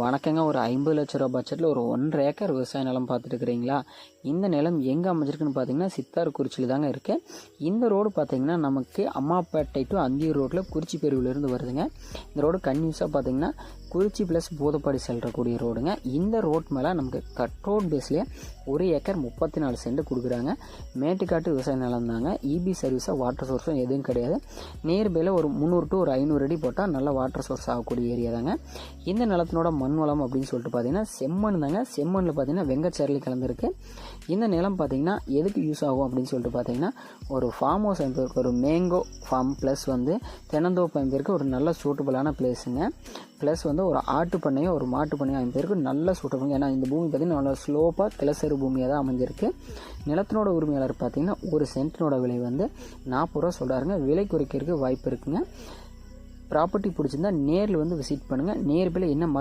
வணக்கங்க. ஒரு ஐம்பது லட்ச ரூபா பட்ஜெட்டில் ஒரு ஒன்றரை ஏக்கர் விவசாய நிலம் பார்த்துட்டுருக்கிறீங்களா? இந்த நிலம் எங்கே அமைஞ்சிருக்குன்னு பார்த்தீங்கன்னா சித்தார்குறிச்சியில் தாங்க இருக்குது இந்த ரோடு பார்த்தீங்கன்னா நமக்கு அம்மாப்பேட்டை டு அந்தியூர் ரோட்டில் குறிச்சி பிரிவிலிருந்து வருதுங்க. இந்த ரோடு கன்யூஸாக பார்த்தீங்கன்னா குறிச்சி ப்ளஸ் பூதப்பாடி செல்றக்கூடிய ரோடுங்க. இந்த ரோட் மேலே நமக்கு கட் ரோட் பேஸ்லேயே ஒரு ஏக்கர் முப்பத்தி நாலு சென்ட் கொடுக்குறாங்க. மேட்டுக்காட்டு விவசாய நிலம் தாங்க. இபி சர்வீஸாக வாட்டர் சோர்ஸும் எதுவும் கிடையாது. நியர்பையில் ஒரு முந்நூறு டு ஒரு ஐநூறு அடி போட்டால் நல்ல வாட்டர் சோர்ஸ் ஆகக்கூடிய ஏரியா தாங்க. இந்த நிலத்தினோட மண் வளம் அப்படின்னு சொல்லிட்டு பார்த்தீங்கன்னா செம்மண் தாங்க. செம்மண்ணில் பார்த்தீங்கன்னா வெங்கச்சரளி கலந்துருக்கு. இந்த நிலம் பார்த்தீங்கன்னா எதுக்கு யூஸ் ஆகும் அப்படின்னு சொல்லிட்டு பார்த்தீங்கன்னா ஒரு ஃபார்ம் ஹவுஸ் அமைப்பிற்கு ஒரு மேங்கோ ஃபார்ம் ப்ளஸ் வந்து தென்னந்தோப்பு அமைப்பிற்கு ஒரு நல்ல சூட்டபுளான பிளேஸுங்க ப்ளஸ் வந்து ஒரு ஆட்டு பண்ணையோ ஒரு மாட்டு பண்ணையோ அமைப்பிற்கு நல்ல சூட்டபுள் ஏன்னா இந்த பூமி பார்த்தீங்கன்னா நல்லா ஸ்லோப்பாக கிளசரு பூமியாக தான் அமைஞ்சிருக்கு. நிலத்தினோட உரிமையாளர் பார்த்திங்கன்னா ஒரு சென்ட்டினோட விலை வந்து நாற்பது ரூபா சொல்கிறாருங்க விலை குறைக்கிறதுக்கு வாய்ப்பு இருக்குங்க. ப்ராப்பர்ட்டி பிடிச்சிருந்தா நேரில் வந்து விசிட் பண்ணுங்கள் நேர்பில் என்ன